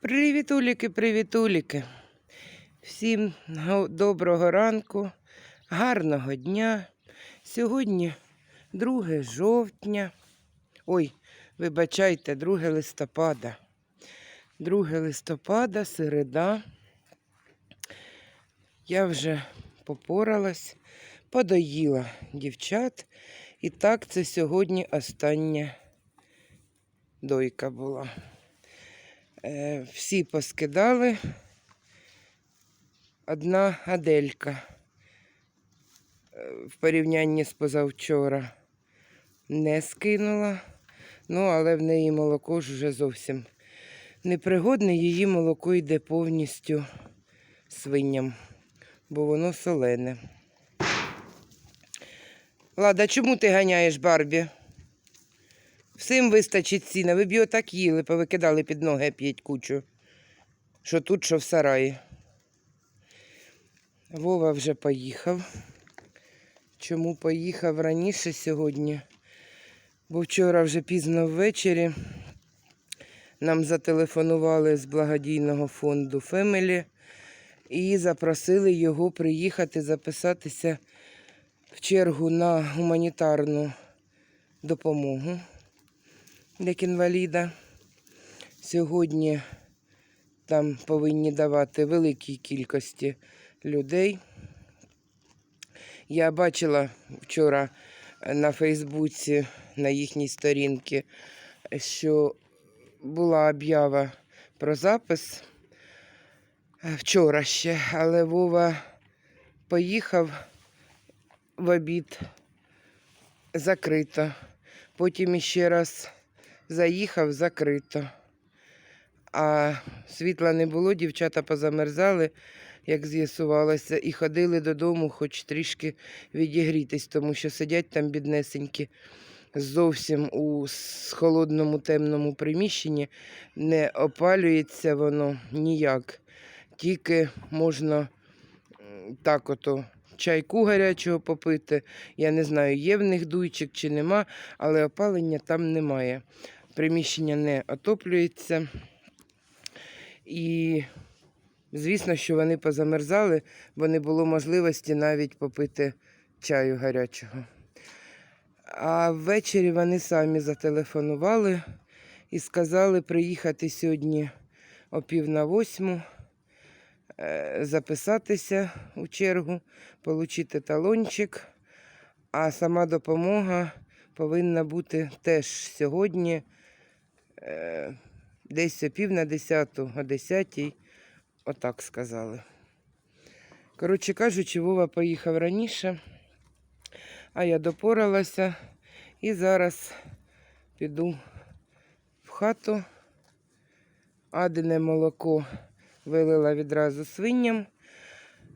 Привітуліки, привітуліки. Всім доброго ранку, гарного дня. Сьогодні 2 жовтня. Ой, вибачайте, 2 листопада. 2 листопада, середа. Я вже попоралась, подоїла дівчат. І так це сьогодні остання дойка була. Е, всі поскидали. Одна Аделька е, в порівнянні з позавчора не скинула. Ну, але в неї молоко ж вже зовсім непригодне. Її молоко йде повністю свиням, бо воно солене. Лада, чому ти ганяєш Барбі? Всім вистачить сіна. Ви б його так їли, повикидали під ноги п'ять кучу. Що тут, що в сараї. Вова вже поїхав. Чому поїхав раніше сьогодні? Бо вчора вже пізно ввечері нам зателефонували з благодійного фонду Фемелі і запросили його приїхати записатися в чергу на гуманітарну допомогу як інваліда. Сьогодні там повинні давати великій кількості людей. Я бачила вчора на Фейсбуці, на їхній сторінці, що була об'ява про запис вчора ще, але Вова поїхав в обід закрито. Потім іще раз заїхав закрито. А світла не було, дівчата позамерзали, як з'ясувалося, і ходили додому, хоч трішки відігрітись, тому що сидять там біднесенькі зовсім у холодному темному приміщенні, не опалюється воно ніяк. Тільки можна так ото чайку гарячого попити. Я не знаю, є в них дуйчик чи нема, але опалення там немає. Приміщення не отоплюється. І, звісно, що вони позамерзали, бо не було можливості навіть попити чаю гарячого. А ввечері вони самі зателефонували і сказали приїхати сьогодні о пів на восьму, е, записатися у чергу, отримати талончик. А сама допомога повинна бути теж сьогодні, десь о пів на десяту, о десятій, отак сказали. Коротше кажучи, Вова поїхав раніше, а я допоралася і зараз піду в хату. Адине молоко вилила відразу свиням.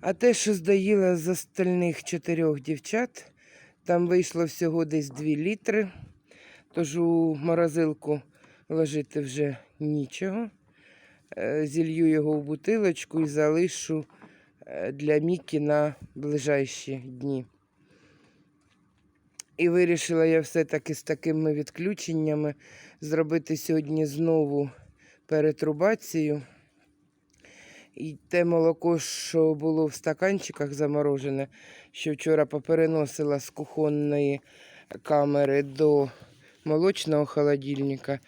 А те, що здаїла з остальних чотирьох дівчат, там вийшло всього десь 2 літри. Тож у морозилку ложити вже нічого. Е, Зілью його в бутилочку і залишу е, для Мікі на ближайші дні. І вирішила я все-таки з такими відключеннями зробити сьогодні знову перетрубацію. І те молоко, що було в стаканчиках заморожене, що вчора попереносила з кухонної камери до молочного холодильника,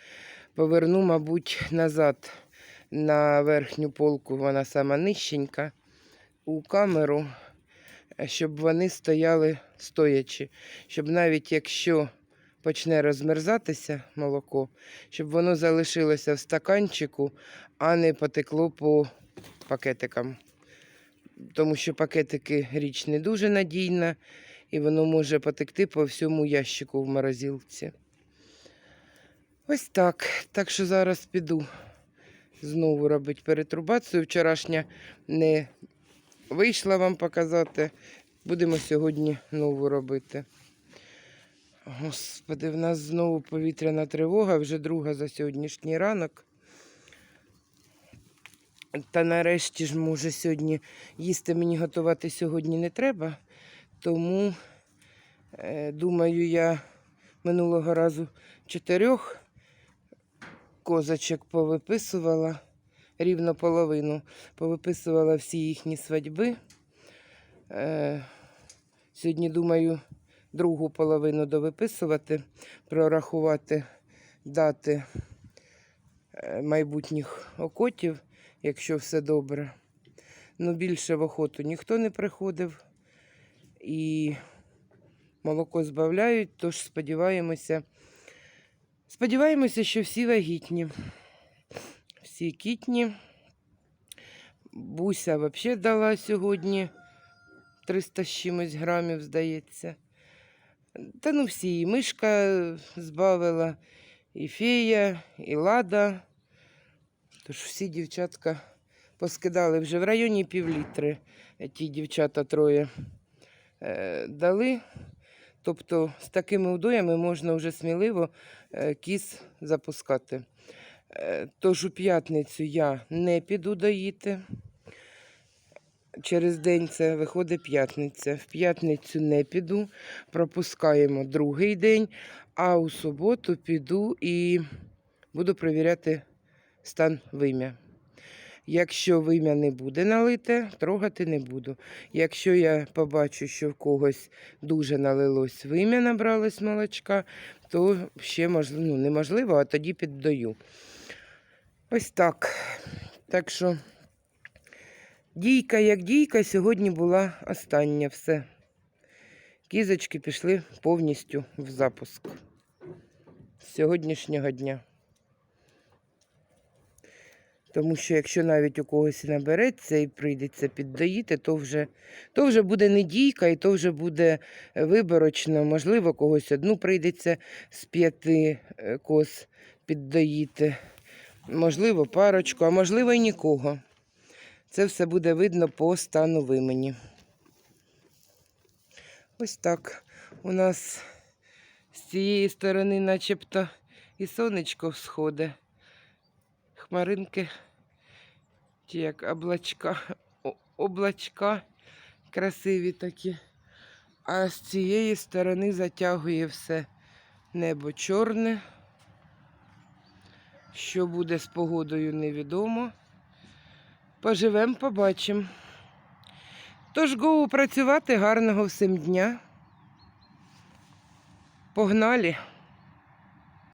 поверну, мабуть, назад на верхню полку, вона сама нижченька, у камеру, щоб вони стояли стоячи, щоб навіть якщо почне розмерзатися молоко, щоб воно залишилося в стаканчику, а не потекло по пакетикам. Тому що пакетики річ не дуже надійна, і воно може потекти по всьому ящику в морозилці. Ось так. Так що зараз піду знову робити перетрубацію. Вчорашня не вийшла вам показати. Будемо сьогодні нову робити. Господи, в нас знову повітряна тривога, вже друга за сьогоднішній ранок. Та нарешті ж, може, сьогодні їсти мені готувати сьогодні не треба. Тому, е, думаю, я минулого разу чотирьох козочок повиписувала. рівно половину. Повиписувала всі їхні свадьби. Е, сьогодні, думаю, другу половину довиписувати, прорахувати дати е, майбутніх окотів, якщо все добре. Ну, більше в охоту ніхто не приходив. І молоко збавляють, тож сподіваємося. Сподіваємося, що всі вагітні. Всі кітні. Буся взагалі дала сьогодні 300 з чимось грамів, здається. Та ну всі, і мишка збавила, і фея, і лада. Тож всі дівчатка поскидали вже в районі півлітри. Ті дівчата троє е, дали. Тобто з такими удоями можна вже сміливо кіз запускати. Е, Тож у п'ятницю я не піду доїти. Через день це виходить п'ятниця. В п'ятницю не піду, пропускаємо другий день, а у суботу піду і буду перевіряти стан вим'я. Якщо вим'я не буде налите, трогати не буду. Якщо я побачу, що в когось дуже налилось вим'я, набралось молочка, то ще можливо, ну, неможливо, а тоді піддаю. Ось так. Так що дійка як дійка сьогодні була остання все. Кізочки пішли повністю в запуск з сьогоднішнього дня. Тому що якщо навіть у когось набереться і прийдеться піддоїти, то вже, то вже буде не дійка і то вже буде виборочно. Можливо, когось одну прийдеться з п'яти е, коз піддоїти. Можливо, парочку, а можливо, і нікого. Це все буде видно по стану вимені. Ось так. У нас з цієї сторони начебто і сонечко всходить. Хмаринки, чи як облачка, облачка красиві такі. А з цієї сторони затягує все небо чорне. Що буде з погодою, невідомо. Поживемо, побачимо. Тож гоу працювати гарного всім дня. Погнали!